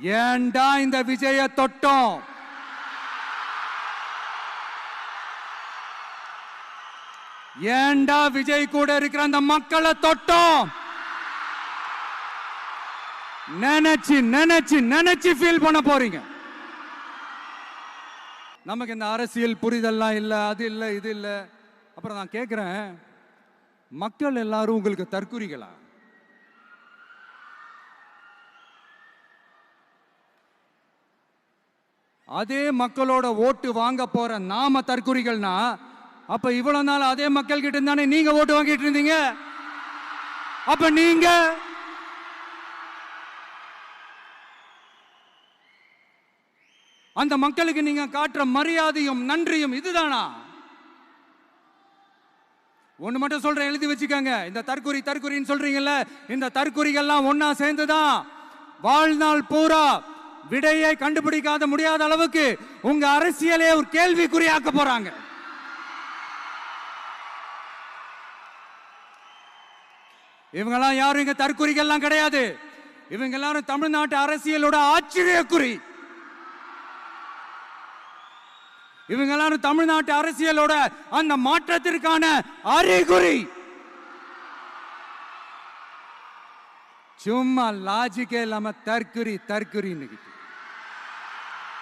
ஏண்டா இந்த விஜய தொட்டோம்? ஏன்டா விஜய் கூட இருக்கிற அந்த மக்களை தொட்டோம்? நினைச்சு நினைச்சு நினைச்சு ஃபீல் பண்ண போறீங்க. நமக்கு இந்த அரசியல் புரிதல்லாம் இல்லை அது இல்லை இது இல்லை. அப்புறம் நான் கேட்குறேன் மக்கள் எல்லாரும் உங்களுக்கு தற்குறிகளா? அதே மக்களோட ஓட்டு வாங்க போற நாம தற்குறிகள்னா அப்ப இவ்வளவு நாள் அதே மக்கள் கிட்ட தானே நீங்க ஓட்டு வாங்கிட்டு இருந்தீங்க? அப்ப நீங்க? அந்த மக்களுக்கு நீங்க காட்டுற மரியாதையும் நன்றியும் இதுதானா? ஒண்ணு மட்டும் சொல்றேன் எழுதி வச்சுக்கோங்க. இந்த தற்குறி தற்குறின்னு சொல்றீங்கல்ல இந்த தற்குறிகள்லாம் ஒன்னா சேர்ந்துதான் வாழ்நாள் பூரா விடையை கண்டுபிடிக்காத முடியாத அளவுக்கு உங்க அரசியலே ஒரு கேள்விக்குறியாக்க போறாங்க. இவங்கெல்லாம் யாரும் இங்க தற்குறிகள்லாம் கிடையாது. இவங்க எல்லாரும் தமிழ்நாட்டு அரசியலோட ஆச்சரியக்குறி. இவங்க எல்லாரும் தமிழ்நாட்டு அரசியலோட அந்த மாற்றத்திற்கான அறிகுறி. சும்மா லாஜிக்கே இல்லாம தற்குறி தற்குறி